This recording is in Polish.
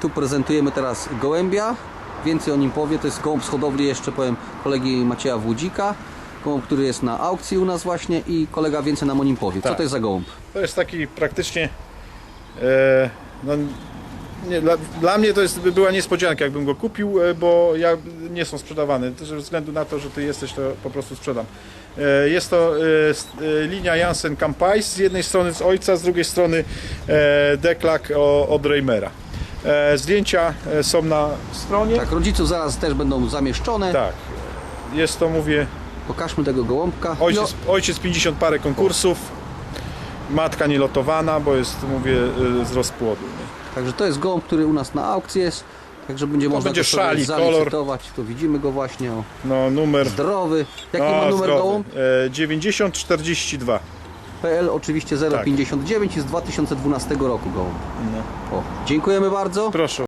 Tu prezentujemy teraz gołębia. Więcej o nim powie. To jest gołąb z hodowli, jeszcze powiem, kolegi Macieja Wódzika. Gołąb, który jest na aukcji u nas właśnie i kolega więcej nam o nim powie. Co Tak. to jest za gołąb? To jest taki praktycznie. E, no, nie, dla, dla mnie to jest, by była niespodzianka, jakbym go kupił, e, bo ja nie są sprzedawane. Ze względu na to, że ty jesteś, to po prostu sprzedam. E, jest to e, linia Janssen Campais, z jednej strony z ojca, z drugiej strony Deklak od Reimera. E, zdjęcia e, są na stronie. Tak, rodziców zaraz też będą zamieszczone. Tak. Jest to, mówię, Pokażmy tego gołąbka. Ojciec, ojciec 50 parę konkursów, matka nielotowana, bo jest, mówię, y, z rozpłodu. Nie? Także to jest gołąb, który u nas na aukcji jest. Także będzie można będzie go sobie szali, zalicytować. Tu widzimy go właśnie. O, No numer... zdrowy. Jaki no, ma numer zdrowy. gołąb? E, 9042. PL oczywiście Tak. 059 i z 2012 roku gołąb. O, dziękujemy bardzo. Proszę.